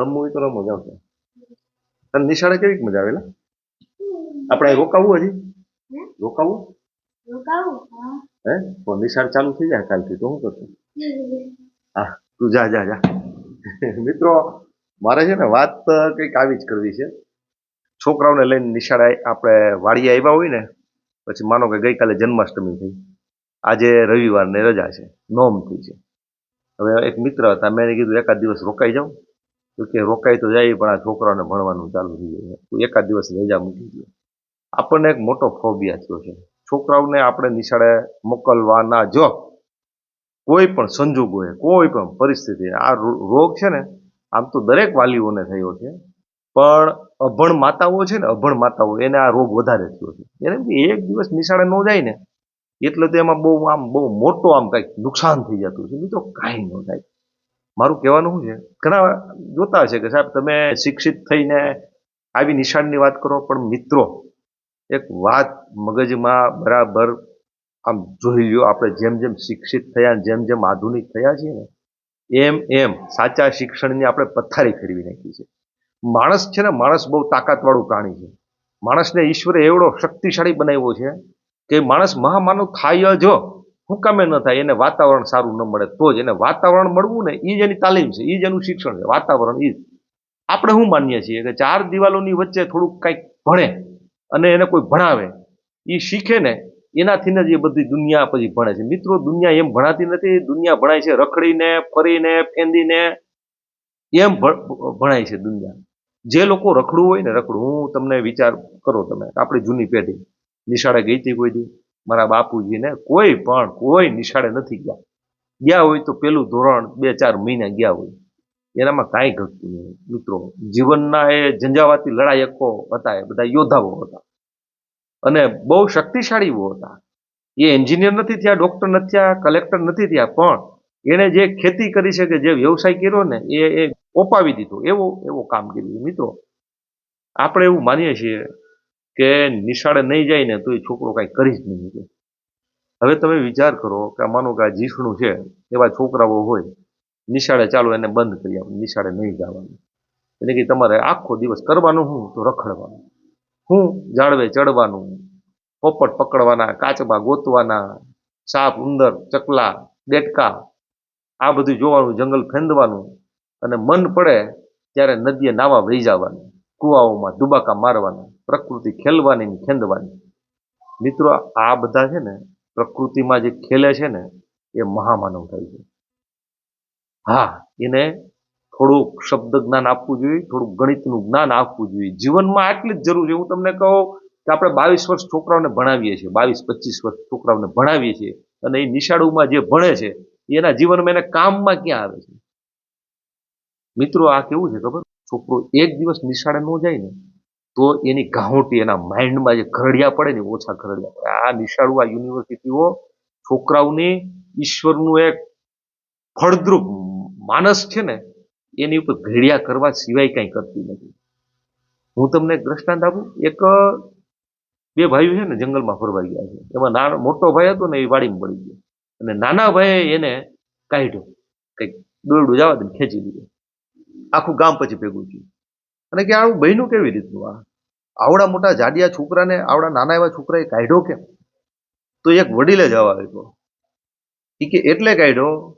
રમવું હોય તો રમો જાવ તો તને નિશાળે કેવી મજા આવેલા આપણે રોકાવું હજી? રોકાવું? હે. તો નિશાળ ચાલુ થઈ જાય કાલથી તો શું કરશું હા તું જા જા જા. મિત્રો મારે છે ને વાત કંઈક આવી જ કરવી છે. છોકરાઓને લઈને નિશાળે આપણે વાડીએ આવ્યા હોય ને પછી માનો કે ગઈકાલે જન્માષ્ટમી થઈ. આજે રવિવારને રજા છે નોમ થઈ છે. હવે એક મિત્ર હતા મેં કીધું એકાદ દિવસ રોકાઈ જાઉં. કે રોકાઈ તો જાય, પણ આ છોકરાઓને ભણવાનું ચાલુ થઈ જાય. એકાદ દિવસ રજા મૂકી દે. આપણને એક મોટો ફોબિયા થયો છે. છોકરાઓને આપણે નિશાળે મોકલવાના જો. કોઈ પણ સંજોગોએ, કોઈ પણ પરિસ્થિતિ આ રોગ છે ને, આમ તો દરેક વાલીઓને થયો છે. પણ અભણ માતાઓ છે ને, અભણ માતાઓ, એને આ રોગ વધારે થયો છે. એને એક દિવસ નિશાળે ન જાય ને, એટલે તો એમાં બહુ આમ, બહુ મોટો આમ કંઈક નુકસાન થઈ જતું છે. બીજો કાંઈ ન થાય. મારું કહેવાનું શું છે? ઘણા જોતા હશે કે સાહેબ, તમે શિક્ષિત થઈને આવી નિશાનની વાત કરો, પણ મિત્રો, એક વાત મગજમાં બરાબર આમ જોઈ લો આપણે જેમ જેમ શિક્ષિત થયા જેમ જેમ આધુનિક થયા છીએ ને, એમ એમ સાચા શિક્ષણની આપણે પથ્થારી ફેરવી નાખી છે. માણસ છે ને, માણસ બહુ તાકાતવાળું પ્રાણી છે. માણસને ઈશ્વરે એવડો શક્તિશાળી બનાવ્યો છે કે માણસ મહામાનવ થાય જ હું કામે ન થાય, એને વાતાવરણ સારું ન મળે તો જ એને વાતાવરણ મળવું ને એ જ એની તાલીમ છે એ જ એનું શિક્ષણ છે, વાતાવરણ એ જ. આપણે શું માનીએ છીએ કે ચાર દિવાલોની વચ્ચે થોડુંક કંઈક ભણે અને એને કોઈ ભણાવે એ શીખે ને એનાથી જ એ બધી દુનિયા પછી ભણે છે. મિત્રો, દુનિયા એમ ભણાતી નથી, દુનિયા ભણાય છે રખડીને, ફરીને, ફેંદીને. એમ ભણાય છે દુનિયા. જે લોકો રખડવું હોય ને રખડવું હું તમને વિચાર કરો તમે, આપણી જૂની પેઢી, નિશાળે ગઈ હતી કોઈ દી? મારા બાપુજીને કોઈ પણ, કોઈ નિશાળે નથી ગયા. ગયા હોય તો પેલું ધોરણ બે ચાર મહિના ગયા હોય. એનામાં કાંઈ ઘટતું નહીં. મિત્રો, જીવનના એ ઝંઝાવાતી લડાયકો હતા, એ બધા યોદ્ધાઓ હતા. અને બહુ શક્તિશાળીઓ હતા. એ એન્જિનિયર નથી થયા, ડોક્ટર નથી થયા, કલેક્ટર નથી થયા, પણ એણે જે ખેતી કરી છે કે જે વ્યવસાય કર્યો ને, એ એ ઓપાવી દીધો. એવો એવો કામ કર્યું મિત્રો, આપણે એવું માનીએ છીએ કે નિશાળે નહીં જાય ને તો એ છોકરો કાંઈ કરી જ નહીં શકે હવે તમે વિચાર કરો કે માનો કે આ જીષ્ણુ છે, એવા છોકરાઓ હોય, નિશાળે ચાલો એને બંધ કરી આપણે નિશાળે નહીં જવાનું. એટલે કે તમારે આખો દિવસ કરવાનું હું તો રખડવાનું. હું જાળવે ચડવાનું, પોપટ પકડવાના, કાચબા ગોતવાના, સાપ, ઉંદર, ચકલા દેડકા આ બધું જોવાનું, જંગલ ખેંદવાનું અને મન પડે ત્યારે નદીએ નાવા વહી જવાનું. કુવાઓમાં દુબાકા મારવાના, પ્રકૃતિ ખેલવાની ખેંદવાની. મિત્રો, આ બધા છે ને પ્રકૃતિમાં જે ખેલે છે ને, એ મહામાનવ થાય છે. હા, એને થોડુંક શબ્દ જ્ઞાન આપવું જોઈએ, થોડુંક ગણિતનું જ્ઞાન આપવું જોઈએ. જીવનમાં આટલી જ જરૂર છે. હું તમને કહું કે આપણે બાવીસ વર્ષ છોકરાઓને ભણાવીએ છીએ, બાવીસ, પચીસ વર્ષ છોકરાઓને ભણાવીએ છીએ અને એ નિશાળુમાં જે ભણે છે, એના જીવનમાં એને કામમાં ક્યાં આવે છે? મિત્રો, આ કેવું છે ખબર? છોકરો એક દિવસ નિશાળે ન જાય ને, તો એની ઘાઉટી એના માઇન્ડમાં જે ઘરડિયા પડે ને, ઓછા ઘરડિયા પડે. આ નિશાળુ આ યુનિવર્સિટીઓ છોકરાઓની ઈશ્વરનું એક ફળદ્રુપ માનસ છે ને, એની ઉપર ઘેડિયા કરવા સિવાય કંઈ કરતી નથી. હું તમને એક દ્રષ્ટાંત આપું. એક બે ભાઈઓ છે ને, જંગલમાં ફરવા ગયા છે. એમાં નાનો, મોટો ભાઈ હતો ને, એ વાડીમાં પડી ગયો. અને નાના ભાઈએ એને કાઢ્યો. કંઈક દોરડું જવા દે ખેંચી લીધો આખું ગામ પછી ભેગું થયું. અને કે આવું બન્યું કેવી રીતનું આ? આવડા મોટા જાડિયા છોકરાને આવડા નાના એવા છોકરાએ કાઢ્યો કેમ? તો એક વડીલે જવાબ આપ્યો. એ કે એટલે કાઢ્યો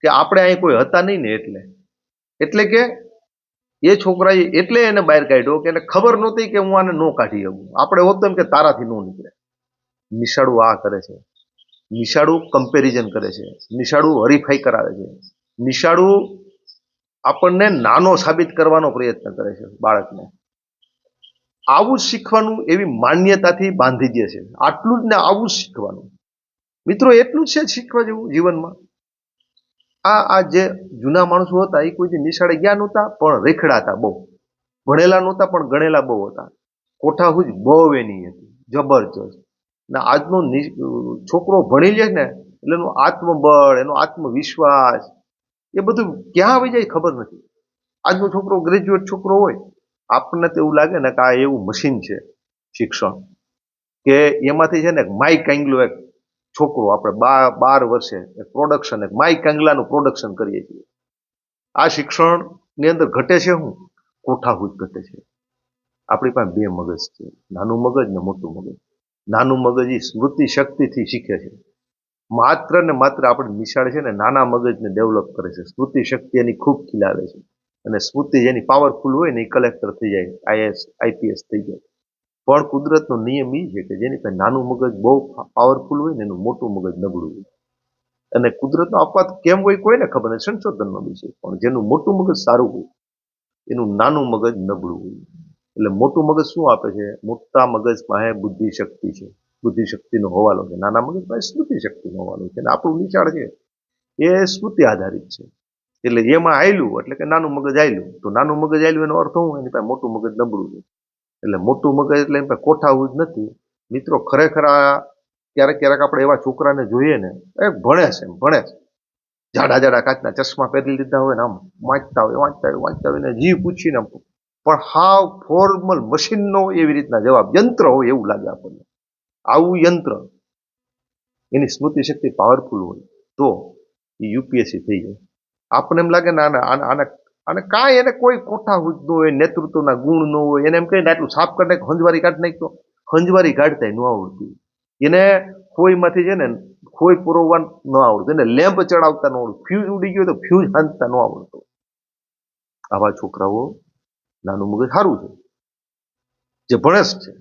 કે આપણે અહીં કોઈ હતા નહીં ને એટલે. એટલે કે એ છોકરાએ એટલે એને બહાર કાઢ્યો કે એને ખબર નહોતી કે હું આને ન કાઢી શકું. આપણે હોત એમ કે તારાથી ન નીકળે. નિશાળું આ કરે છે. નિશાળું કમ્પેરિઝન કરે છે. નિશાળું હરીફાઈ કરાવે છે. નિશાળું આપણને નાનો સાબિત કરવાનો પ્રયત્ન કરે છે બાળકને. આવું શીખવાનું એવી માન્યતાથી બાંધી દે છે. આટલું જ ને આવું શીખવાનું. મિત્રો, એટલું જ છે શીખવા જેવું જીવનમાં. આ આ જે જૂના માણસો હતા, એ કોઈ નિશાળે ગયા નહોતા, પણ રેખડા હતા બહુ. ભણેલા નહોતા, પણ ગણેલા બહુ હતા. કોઠાહુજ બહુ એની હતી. જબરજસ્ત. ને આજનો છોકરો ભણી લે ને, એટલે એનું આત્મબળ, એનો આત્મવિશ્વાસ એ બધું ક્યાં આવી જાય ખબર નથી. આજનો છોકરો ગ્રેજ્યુએટ છોકરો હોય આપણને તો એવું લાગે ને કે આ એવું મશીન છે શિક્ષણ. કે એમાંથી છે ને માઇક કાંગલો એક છોકરો, આપણે બાર બાર વર્ષે એક પ્રોડક્શન એક માઇક કાંગલાનું પ્રોડક્શન કરીએ છીએ. આ શિક્ષણની અંદર ઘટે છે શું? કોઠાહૂદ ઘટે છે. આપણી પાસે બે મગજ છે. નાનું મગજ ને મોટું મગજ. નાનું મગજ એ સ્મૃતિ શક્તિથી શીખે છે. માત્ર ને માત્ર આપણે નિશાળ છે ને નાના મગજને ડેવલપ કરે છે. સ્મૃતિ શક્તિ એની ખૂબ ખીલાવે છે. અને સ્મૃતિ જેની પાવરફુલ હોય ને એ કલેક્ટર થઈ જાય આઈએસ આઈપીએસ થઈ જાય. પણ કુદરતનો નિયમ એ છે કે જેની પાસે નાનું મગજ બહુ પાવરફુલ હોય ને એનું મોટું મગજ નબળું હોય. અને કુદરતનો અપવાદ કેમ હોય કોઈને ખબર નથી સંશોધનનો વિષય પણ જેનું મોટું મગજ સારું હોય, એનું નાનું મગજ નબળું હોય. એટલે મોટું મગજ શું આપે છે? મોટા મગજ પાસે બુદ્ધિ શક્તિ છે. બુદ્ધિ શક્તિનો હોવાલો છે. નાના મગજ પાસે સ્મૃતિ શક્તિનો હોવાલો છે. અને આપણું નિશાળ છે, એ સ્મૃતિ આધારિત છે. એટલે એમાં આયેલું, એટલે કે નાનું મગજ આયલું. તો નાનું મગજ આવેલું એનો અર્થ હું એની પાસે મોટું મગજ નબળું છે. એટલે મોટું મગજ એટલે એની પાસે કોઠાવું જ નથી. મિત્રો, ખરેખર આ ક્યારેક ક્યારેક આપણે એવા છોકરાને જોઈએ ને, એ ભણે છે, એમ ભણે છે. જાડા જાડા કાચના ચશ્મા પહેરી લીધા હોય ને, આમ વાંચતા હોય વાંચતા હોય વાંચતા હોય ને, જીવ પૂછીને પણ હાવ ફોર્મલ મશીનનો એવી રીતના જવાબ, યંત્ર હોય એવું લાગે આપણને. આવું યંત્ર, એની સ્મૃતિ શક્તિ પાવરફુલ હોય, તો એ યુપીએસસી થઈ જાય. આપણને એમ લાગે ના આને આને આને કાંઈ એને કોઈ કોઠા હુજ ન હોય, નેતૃત્વના ગુણ ન હોય, એને એમ કહીને આટલું સાફ કરી નાખ હંજવારી કાઢ નાખતો હંજવારી કાઢતા ન આવડતું. એને ખોઈમાંથી છે ને, ખોઈ પુરવવા ન આવડતું, એને લેમ્પ ચડાવતા ન આવડતું ફ્યુઝ ઉડી ગયો તો ફ્યુઝ હાંધતા ન આવડતું. આવા છોકરાઓ, નાનું મગજ સારું છે. જે ભણેશ છે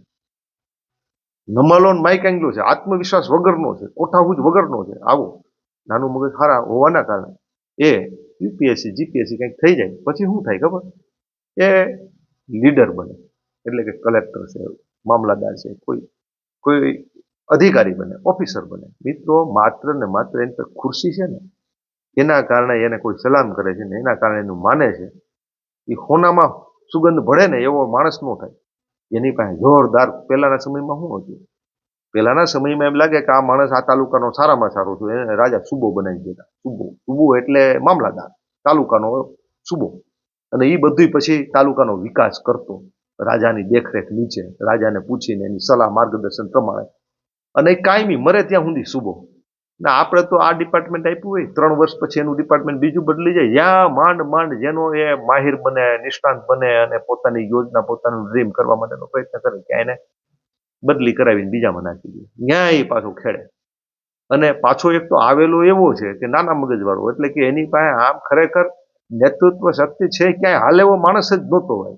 નમાલો ને માઇક એંગ્લો છે, આત્મવિશ્વાસ વગરનો છે કોઠાભૂજ વગરનો છે. આવો, નાનું મગજ સારા હોવાના કારણે. એ યુપીએસસી, જીપીએસસી કંઈક થઈ જાય, પછી શું થાય ખબર? એ લીડર બને, એટલે કે કલેક્ટર છે મામલાદાર છે, કોઈ કોઈ અધિકારી બને, ઓફિસર બને. મિત્રો, માત્ર ને માત્ર એની પર ખુરશી છે ને, એના કારણે એને કોઈ સલામ કરે છે ને, એના કારણે એનું માને છે. એ હોનામાં સુગંધ ભળે ને એવો માણસ ન થાય. એની પાસે જોરદાર, પહેલાના સમયમાં શું હતું? પહેલાના સમયમાં એમ લાગે કે આ માણસ આ તાલુકાનો સારામાં સારો છે. એને રાજા સુબો બનાવી દેતા સુબો. સુબો એટલે મામલાદાર. તાલુકાનો સુબો. અને એ બધું પછી તાલુકાનો વિકાસ કરતો. રાજાની દેખરેખ નીચે. રાજાને પૂછીને એની સલાહ માર્ગદર્શન પ્રમાણે. અને કાયમી મરે ત્યાં સુધી સુબો. ના, આપણે તો આ ડિપાર્ટમેન્ટ આપ્યું હોય, ત્રણ વર્ષ પછી એનું ડિપાર્ટમેન્ટ બીજું બદલી જાય. યા માંડ માંડ જેનો એ માહિર બને, નિષ્ણાંત બને અને પોતાની યોજના, પોતાનું ડ્રીમ કરવા માટેનો પ્રયત્ન કરે, ત્યાં એને બદલી કરાવીને બીજામાં નાખી દે. ત્યાં એ પાછો ખેડે. અને પાછો એક તો આવેલો એવો છે કે નાના મગજવાળો, એટલે કે એની પાસે આમ ખરેખર નેતૃત્વ શક્તિ છે, ક્યાંય હાલ એવો માણસ જ નહોતો હોય.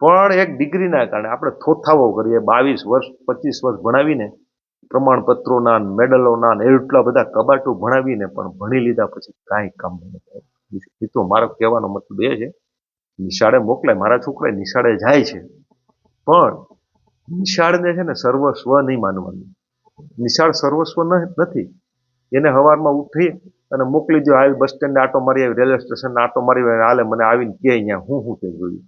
પણ એક ડિગ્રીના કારણે આપણે થોથાવો કરીએ, બાવીસ વર્ષ, પચીસ વર્ષ ભણાવીને પ્રમાણપત્રોના મેડલોના ને એટલા બધા કબાટો ભણાવીને પણ ભણી લીધા પછી કાંઈ કામ નહીં થાય. તો મારો કહેવાનો મતલબ એ છે, નિશાળે મોકલાય, મારા છોકરા નિશાળે જાય છે. પણ નિશાળને છે ને સર્વસ્વ નહીં માનવાનું. નિશાળ સર્વસ્વ નથી. એને હવારમાં ઉઠી અને મોકલી દો આવી બસ સ્ટેન્ડે આટો મારી આવી, રેલવે સ્ટેશન આટો મારી હાલે મને આવીને કે અહીંયા હું શું તે જોયું.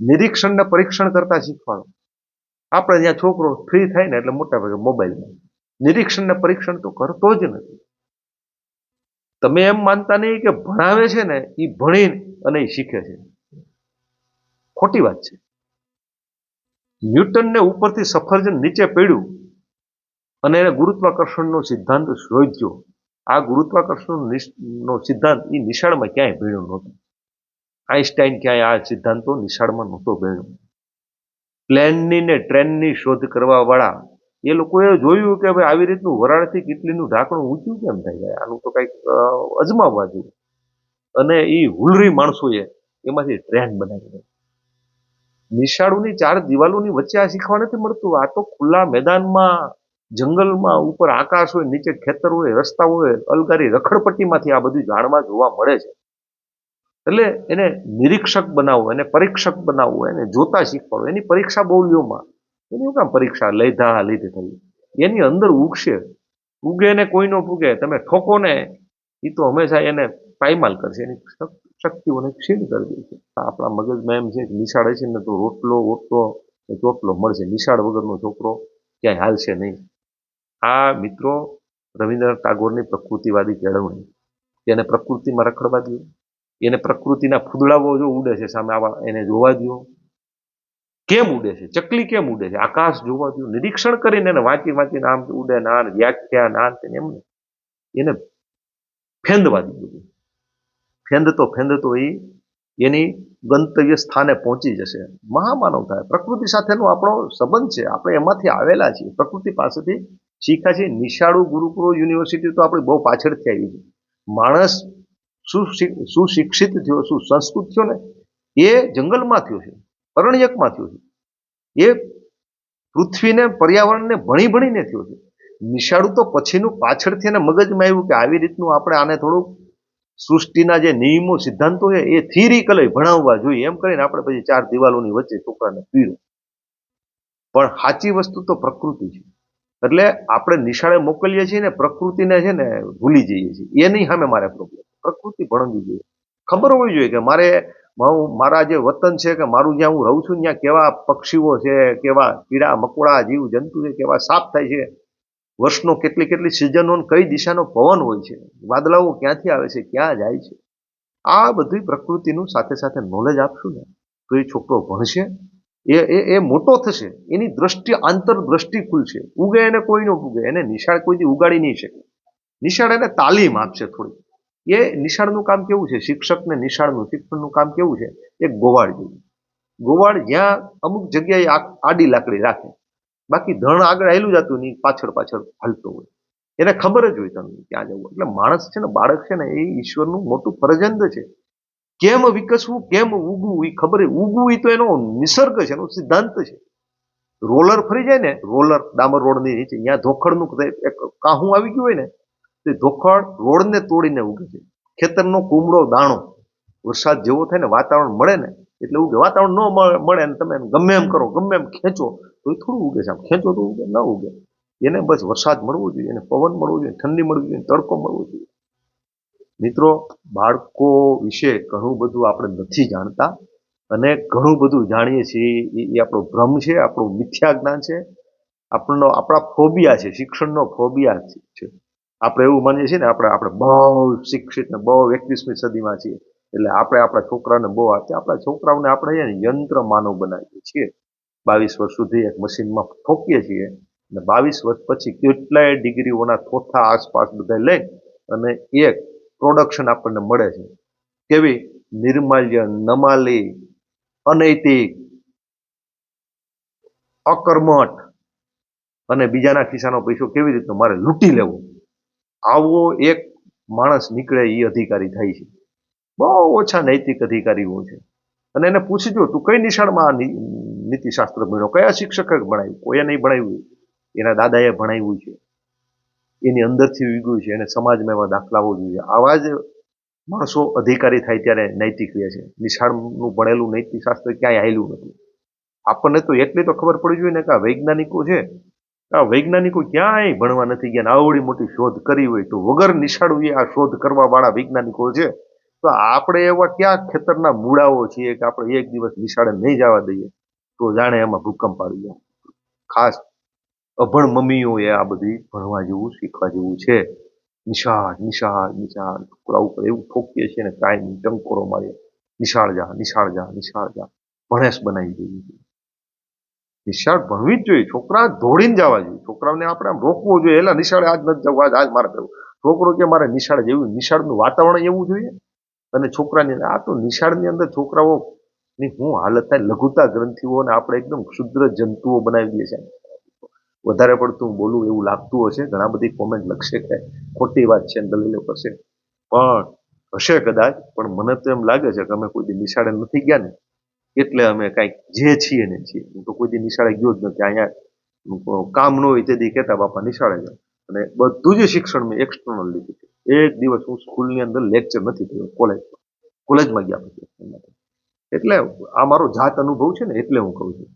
નિરીક્ષણને પરીક્ષણ કરતા શીખવાડો આપણે જ્યાં છોકરો ફ્રી થાય ને એટલે મોટા ભાગે મોબાઈલમાં નિરીક્ષણ ને પરીક્ષણ તો કરતો જ નથી. તમે એમ માનતા નહીં કે ભણાવે છે ને એ ભણી અને એ શીખે છે. ખોટી વાત છે. ન્યૂટનને ઉપરથી સફરજન નીચે પડ્યું અને એને ગુરુત્વાકર્ષણનો સિદ્ધાંત શોધ્યો. આ ગુરુત્વાકર્ષણ નો સિદ્ધાંત એ નિશાળમાં ક્યાંય ભણ્યો નહોતો. આઈન્સ્ટાઈન ક્યાંય આ સિદ્ધાંતો નિશાળમાં નહોતો ભણ્યો પ્લેનની ને ટ્રેનની શોધ કરવાવાળા, એ લોકોએ જોયું કે ભાઈ આવી રીતનું વરાળથી કેટલીનું ઢાંકણું ઊંચું કેમ થાય જાય? આનું તો કંઈક અજમાવવા જોઈએ અને એ હુલરી માણસોએ એમાંથી ટ્રેન બનાવી દીધી. નિશાળોની ચાર દિવાલોની વચ્ચે આ શીખવા નથી મળતું. આ તો ખુલ્લા મેદાનમાં, જંગલમાં, ઉપર આકાશ હોય, નીચે ખેતર હોય રસ્તા હોય, અલગારી રખડપટ્ટીમાંથી આ બધું જાણવા જોવા મળે છે. એટલે એને નિરીક્ષક બનાવવો, એને પરીક્ષક બનાવવો, એને જોતા શીખવાડવું. એની પરીક્ષા બહુ લ્યોમાં એની શું કામ પરીક્ષા? લીધા, લીધે થઈ. એની અંદર ઉગશે. ઉગે ને કોઈ નો પૂગે તમે ઠોકો ને એ તો હંમેશા એને પાયમાલ કરશે. એની શક- શક્તિઓને ક્ષીણ કરી દે છે આપણા મગજમાં એમ છે કે નિશાળ છે ને તો રોટલો ઓટલો ચોટલો મળશે. નિશાળ વગરનો છોકરો ક્યાંય હાલશે નહીં. આ મિત્રો રવિન્દ્રનાથ ટાગોરની પ્રકૃતિવાદી કેળવણી. તેને પ્રકૃતિમાં રખડવા દો એને પ્રકૃતિના ફૂદડાઓ જો ઉડે છે સામે આવા એને જોવા દો કેમ ઉડે છે? ચકલી કેમ ઉડે છે? આકાશ જોવા દો નિરીક્ષણ કરીને એને વાંચી વાંચીને આમ ઉડે, ના વ્યાખ્યા, ના એમને. એને ફેંદવા દીધું ફેંદતો ફેંદતો એ એની ગંતવ્ય સ્થાને પહોંચી જશે. મહામાનવ થાય. પ્રકૃતિ સાથેનો આપણો સંબંધ છે. આપણે એમાંથી આવેલા છીએ. પ્રકૃતિ પાસેથી શીખ્યા છીએ. નિશાળુ ગુરુકુળ યુનિવર્સિટી તો આપણી બહુ પાછળથી આવી છે માણસ સુશિક્ષિત થયો, સુસંસ્કૃત થયો ને, એ જંગલમાં થયો છે, અરણ્યકમાં થયો છે. એ પૃથ્વીને, પર્યાવરણને ભણી ભણીને થયો છે. નિશાળું તો પછીનું પાછળથી એને મગજમાં આવ્યું કે આવી રીતનું આપણે આને થોડુંક સૃષ્ટિના જે નિયમો, સિદ્ધાંતો છે, એ થિયરિકલી ભણાવવા જોઈએ. એમ કરીને આપણે પછી ચાર દિવાલોની વચ્ચે છોકરાને પીડો પણ સાચી વસ્તુ તો પ્રકૃતિ છે. એટલે આપણે નિશાળે મોકલીએ છીએ ને, પ્રકૃતિને છે ને ભૂલી જઈએ છીએ. એની સામે મારે પ્રોબ્લેમ પ્રકૃતિ ભણવી જોઈએ. ખબર હોવી જોઈએ કે મારે મારું જે વતન છે કે મારું જ્યાં હું રહું છું, ત્યાં કેવા પક્ષીઓ છે, કેવા કીડા, મકોડા, જીવ, જંતુ છે, કેવા સાપ થાય છે. વર્ષનો કેટલી કેટલી સિઝનો કઈ દિશાનો પવન હોય છે. વાદળાઓ ક્યાંથી આવે છે, ક્યાં જાય છે. આ બધી પ્રકૃતિનું સાથે સાથે નોલેજ આપશું ને, તો એ છોકરો ભણશે. એ એ એ મોટો થશે. એની દ્રષ્ટિ આંતરદ્રષ્ટિ ખુલશે. ઉગે એને કોઈ ન ઉગે, એને નિશાળ કોઈથી ઉગાડી નહીં શકે. નિશાળ એને તાલીમ આપશે થોડી એ નિશાળનું કામ કેવું છે? શિક્ષકને નિશાળનું, શિક્ષણનું કામ કેવું છે? એક ગોવાળ જેવું. ગોવાળ જ્યાં અમુક જગ્યાએ આડી લાકડી રાખે. બાકી ધણ આગળ આવેલું જતું નહીં પાછળ પાછળ હાલતો હોય. એને ખબર જ હોય તમને ક્યાં જવું. એટલે માણસ છે ને, બાળક છે ને, એ ઈશ્વરનું મોટું ફરજંદ છે. કેમ વિકસવું, કેમ ઉગવું એ ખબર. ઉગવું એ તો એનો નિસર્ગ છે, એનો સિદ્ધાંત છે. રોલર ફરી જાય ને, રોલર ડામર રોડની નીચે ત્યાં ધોખડનું એક કાહું આવી ગયું હોય ને તે ધોખડ રોડને તોડીને ઉગે છે. ખેતરનો કુમળો, દાણો, વરસાદ જેવો થાય ને, વાતાવરણ મળે ને, એટલે ઉગે. વાતાવરણ ન મળે- ને તમે ગમે એમ કરો, ગમે એમ ખેંચો, તો એ થોડું ઉગે છે. આમ ખેંચો તો ઉગે, ન ઉગે. એને બસ વરસાદ મળવો જોઈએ, એને પવન મળવો જોઈએ, ઠંડી મળવી જોઈએ, તડકો મળવો જોઈએ. મિત્રો, બાળકો વિશે ઘણું બધું આપણે નથી જાણતા અને ઘણું બધું જાણીએ છીએ. એ આપણો ભ્રમ છે, આપણું મિથ્યા જ્ઞાન છે. આપણનો, આપણા ફોબિયા છે, શિક્ષણનો ફોબિયા છે. આપણે એવું માનીએ છીએ ને, આપણે આપણે બહુ શિક્ષિત ને બહુ એકવીસમી સદીમાં છીએ. એટલે આપણે આપણા છોકરાને બહુ આપીએ આપણા છોકરાઓને આપણે છે ને યંત્ર માનવ બનાવીએ છીએ. બાવીસ વર્ષ સુધી એક મશીનમાં ઠોકીએ છીએ અને બાવીસ વર્ષ પછી કેટલાય ડિગ્રીઓના થોથા આસપાસ બધા લઈ અને એક પ્રોડક્શન આપણને મળે છે. કેવી? નિર્માલ્ય, નમાલી, અનૈતિક, અકર્મઠ અને બીજાના ખિસ્સાનો પૈસો કેવી રીતનો મારે લૂંટી લેવો? આવો એક માણસ નીકળે એ અધિકારી થાય છે. બહુ ઓછા નૈતિક અધિકારીઓ છે. અને એને પૂછજો, તું કઈ નિશાળમાં આ નીતિશાસ્ત્ર ભણ્યો? કયા શિક્ષકે ભણાવ્યું કોઈએ નહીં ભણાવ્યું? એના દાદાએ ભણાવ્યું છે. એની અંદરથી વીગ્યું છે. એને સમાજમાં એવા દાખલાઓ જોઈએ. આવા જ માણસો અધિકારી થાય ત્યારે નૈતિક રહે છે. નિશાળનું ભણેલું નૈતિક શાસ્ત્ર ક્યાંય આવેલું નથી. આપણને તો એટલી તો ખબર પડી જોઈએ ને કે આ વૈજ્ઞાનિકો છે. આ વૈજ્ઞાનિકો ક્યાંય ભણવા નથી ગયા આવડી મોટી શોધ કરી હોય તો વગર નિશાળુએ આ શોધ કરવા વાળા વૈજ્ઞાનિકો છે. તો આપણે એવા ક્યાં ખેતરના મૂળાઓ છીએ કે આપણે એક દિવસ નિશાળે નહીં જવા દઈએ? તો જાણે એમાં ભૂકંપ આવી જાય. ખાસ અભણ મમ્મીઓએ આ બધી ભણવા જેવું, શીખવા જેવું છે. નિશાળ નિશાળ નિશાળ. છોકરા ઉપર એવું ઠોકીએ છીએ ને કાંઈ નહીં, ટંકોરો મારીએ. નિશાળ જા નિશાળ જા નિશાળ જા. ભણેશ બનાવી દઈએ. છીએ નિશાળ ભણવી જ જોઈએ. છોકરા દોડીને જવા જોઈએ. છોકરાઓને આપણે આમ રોકવો જોઈએ. એટલે નિશાળે આજ નથી જવું, આજ આજ મારે કરવું. છોકરો કે મારે નિશાળે જેવું નિશાળનું વાતાવરણ એવું જોઈએ. અને છોકરાની આ તો નિશાળની અંદર છોકરાઓ ની હું હાલત થાય લઘુતા ગ્રંથિઓને આપણે એકદમ ક્ષુદ્ર જંતુઓ બનાવી દઈએ છીએ. વધારે પડતું બોલું એવું લાગતું હશે. ઘણા બધી કોમેન્ટ લખશે કે ખોટી વાત છે દલીલો કરશે. પણ હશે કદાચ. પણ મને તો એમ લાગે છે કે અમે કોઈ નિશાળે નથી ગયા ને. એટલે અમે કાંઈક જે છીએ ને છીએ. હું તો કોઈ દી નિશાળે ગયો જ નથી. અહીંયા કામ ન હોય તે દી કહેતા બાપા નિશાળે જાઓ અને બધું જ શિક્ષણ મેં એક્સટર્નલ લીધું છે એક દિવસ હું સ્કૂલની અંદર લેક્ચર નથી થયો કોલેજમાં. કોલેજમાં ગયા પછી એટલે આ મારો જાત અનુભવ છે ને એટલે હું કહું છું.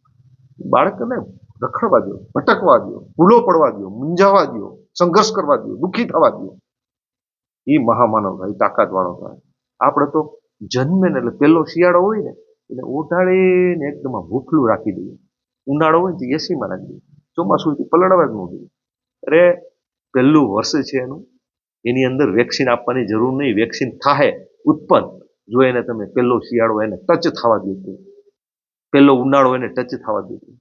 બાળકને રખડવા દો, ભટકવા દો, ભૂલો પડવા દો, મૂંઝાવા દો, સંઘર્ષ કરવા દો, દુઃખી થવા દો. એ મહામાનવ થાય તાકાત વાળો થાય આપણે તો જન્મે ને એટલે પહેલો શિયાળો હોય ને એટલે ઓઢાડીને એકદમ ભૂખલું રાખી દઈએ. ઉનાળો હોય તો એસીમાં રાખી દઈએ. ચોમાસું હોય પલળવા જ ન દઈએ અરે પહેલું વર્ષ છે એનું, એની અંદર વેક્સિન આપવાની જરૂર નહીં. વેક્સિન થાય ઉત્પન્ન. જો એને તમે પહેલો શિયાળો એને ટચ થવા દીધું પહેલો ઉનાળો એને ટચ થવા દીધું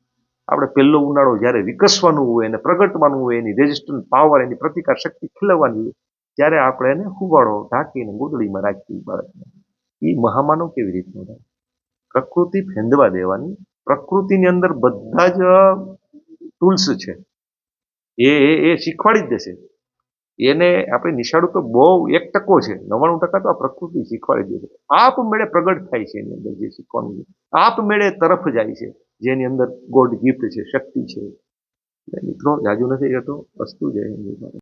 આપણે પહેલો ઉનાળો જ્યારે વિકસવાનું હોય, એને પ્રગટવાનું હોય, એની રેઝિસ્ટન્ટ પાવર એની પ્રતિકાર શક્તિ ખીલવવાની હોય, ત્યારે આપણે એને હુવાળો ઢાંકીને ગોદડીમાં રાખીએ બાળકને. એ મહામાનવ કેવી રીતનો થાય? પ્રકૃતિ ફેંદવા દેવાની. પ્રકૃતિની અંદર બધા જ ટૂલ્સ છે. એ એ શીખવાડી જ દેશે. એને આપણે નિશાળું તો બહુ એક ટકો છે. નવ્વાણું ટકા તો આ પ્રકૃતિ શીખવાડી દે છે આપમેળે પ્રગટ થાય છે એની અંદર જે શીખવાનું છે. આપમેળે તરફ જાય છે. જેની અંદર ગોડ ગિફ્ટ છે, શક્તિ છે. મિત્રો, જાજુ નથી કહેતો વસ્તુ છે.